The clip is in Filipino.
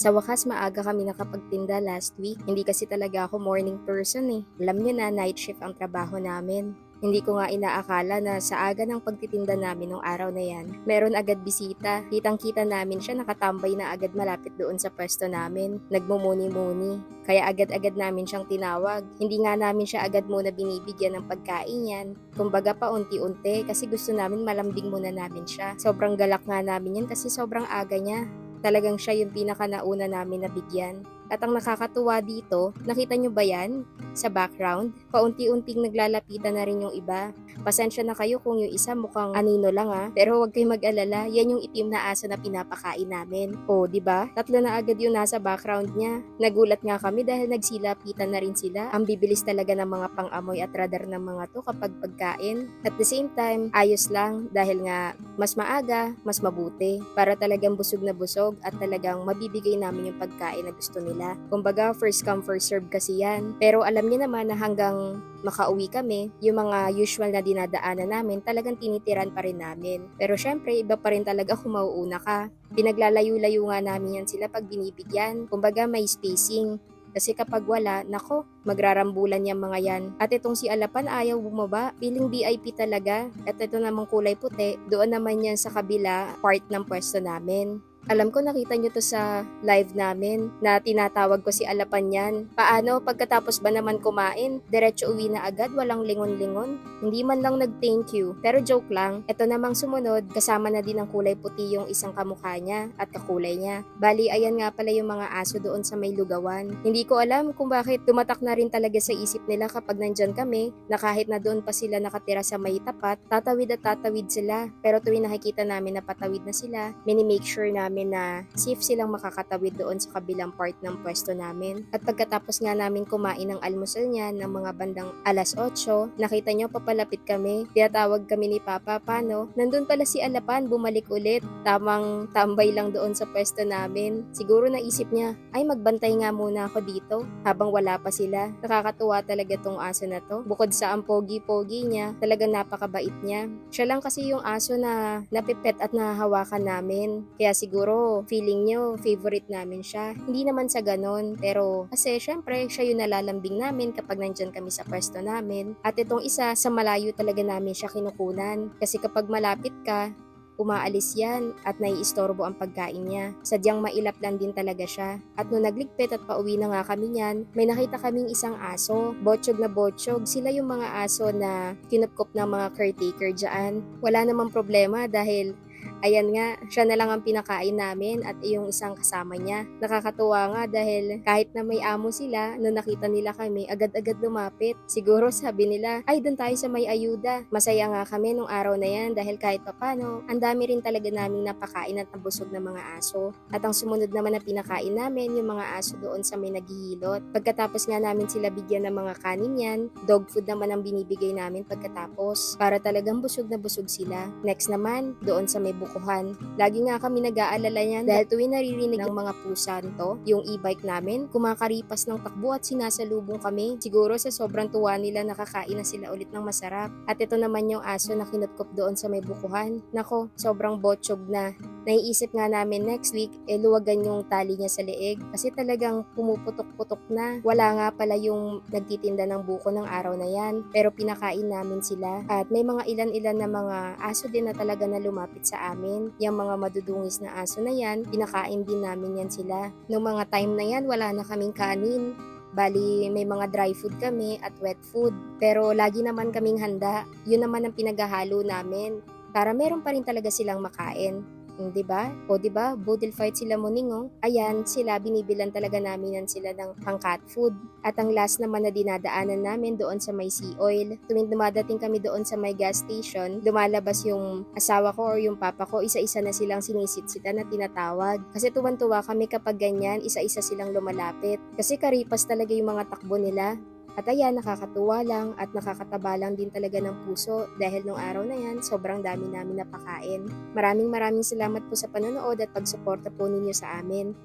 Sa wakas, maaga kami nakapagtinda last week. Hindi kasi talaga ako morning person eh. Alam niyo na, night shift ang trabaho namin. Hindi ko nga inaakala na sa aga ng pagtitinda namin nung araw na yan, meron agad bisita. Kitang-kita namin siya nakatambay na agad malapit doon sa pwesto namin. Nagmumuni-muni. Kaya agad-agad namin siyang tinawag. Hindi nga namin siya agad muna binibigyan ng pagkain yan. Kumbaga pa unti-unti kasi gusto namin malambing muna namin siya. Sobrang galak nga namin yan kasi sobrang aga niya. Talagang siya yung pinaka nauna namin nabigyan. At ang nakakatuwa dito, nakita nyo ba yan? Sa background, paunti-unting naglalapitan na rin yung iba. Pasensya na kayo kung yung isa mukhang anino lang ah. Pero huwag kayong mag-alala, yan yung itim na aso na pinapakain namin. O, di ba? Tatlo na agad yung nasa background niya. Nagulat nga kami dahil nagsilapitan na rin sila. Ang bibilis talaga ng mga pang-amoy at radar ng mga to kapag pagkain. At the same time, ayos lang dahil nga mas maaga, mas mabuti. Para talagang busog na busog at talagang mabibigay namin yung pagkain na gusto nila. Kumbaga, first come, first serve kasi yan. Pero alam niyo naman na hanggang makauwi kami, yung mga usual na dinadaanan namin, talagang tinitiran pa rin namin. Pero syempre, iba pa rin talaga kung mauuna ka. Pinaglalayo-layo nga namin yan sila pag binibigyan. Kumbaga, may spacing. Kasi kapag wala, nako, magrarambulan yung mga yan. At itong si Alapan ayaw bumaba, feeling VIP talaga. At ito namang kulay puti, doon naman yan sa kabila part ng pwesto namin. Alam ko nakita nyo to sa live namin na tinatawag ko si Alapan yan. Paano pagkatapos ba naman kumain? Diretso uwi na agad, walang lingon-lingon? Hindi man lang nag-thank you. Pero joke lang, ito namang sumunod, kasama na din ng kulay puti yung isang kamukha niya at kakulay niya. Bali, ayan nga pala yung mga aso doon sa may lugawan. Hindi ko alam kung bakit tumatak na rin talaga sa isip nila kapag nandyan kami na kahit na doon pa sila nakatira sa may tapat, tatawid at tatawid sila. Pero tuwing nakikita namin na patawid na sila, mini-make sure namin na safe silang makakatawid doon sa kabilang part ng pwesto namin. At pagkatapos nga namin kumain ng almusal niya ng mga bandang alas 8, nakita nyo papalapit kami. Tinatawag kami ni Papa, paano? Nandun pala si Alapan, bumalik ulit. Tamang tambay lang doon sa pwesto namin. Siguro naisip niya, ay magbantay nga muna ako dito habang wala pa sila. Nakakatuwa talaga tong aso na to. Bukod sa ang pogi-pogi niya, talagang napakabait niya. Siya lang kasi yung aso na napipet at nahahawakan namin. Kaya siguro feeling nyo favorite namin siya. Hindi naman sa ganon, pero kasi syempre siya yung nalalambing namin kapag nandyan kami sa pwesto namin. At itong isa, sa malayo talaga namin siya kinukunan. Kasi kapag malapit ka, umaalis yan at naiistorbo ang pagkain niya. Sadyang mailap lang din talaga siya. At nung nagligpit at pauwi na nga kami niyan, may nakita kaming isang aso. Botsyog na botsyog. Sila yung mga aso na kinupkop ng mga caretaker dyan. Wala namang problema dahil Ayan nga, siya na lang ang pinakain namin at yung isang kasama niya. Nakakatuwa nga dahil kahit na may amo sila, nung nakita nila kami, agad-agad lumapit. Siguro sabi nila, ay doon tayo sa may ayuda. Masaya nga kami nung araw na yan dahil kahit papano, ang dami rin talaga naming napakain at nabusog na mga aso. At ang sumunod naman na pinakain namin, yung mga aso doon sa may naghihilot. Pagkatapos nga namin sila bigyan ng mga kanin yan, dog food naman ang binibigay namin pagkatapos para talagang busog na busog sila. Next naman, doon sa may bukuhan. Lagi nga kami nag-aalala niyan dahil tuwing naririnig ng mga pusa to, yung e-bike namin, kumakaripas ng takbo at sinasalubong kami. Siguro sa sobrang tuwa nila nakakain na sila ulit ng masarap. At ito naman yung aso na kinutkop doon sa may bukuhan. Nako, sobrang botsyog na. Naiisip nga namin next week, eh luwagan yung tali niya sa leeg kasi talagang pumuputok-putok na. Wala nga pala yung nagtitinda ng buko ng araw na yan. Pero pinakain namin sila. At may mga ilan-ilan na mga aso din na talaga na lumapit sa amin. Yung mga madudungis na aso na yan, pinakain din namin yan sila. Noong mga time na yan, wala na kaming kanin. Bali, may mga dry food kami at wet food. Pero lagi naman kaming handa. Yun naman ang pinaghahalo namin. Para meron pa rin talaga silang makain. 'Di ba? O 'di ba? Budil fight sila muning oh. Ayan, sila binibilan talaga namin sila ng pang cat food. At ang last naman na dinadaanan namin doon sa may sea oil. Tuwing dumadating kami doon sa may gas station, lumalabas yung asawa ko or yung papa ko, isa-isa na silang sinisit-sita na tinatawag. Kasi tuwan-tuwa kami kapag ganyan, isa-isa silang lumalapit. Kasi karipas talaga yung mga takbo nila. At ayan, nakakatuwa lang at nakakataba lang din talaga ng puso dahil nung araw na yan, sobrang dami namin napakain. Maraming maraming salamat po sa panonood at pagsuporta po ninyo sa amin.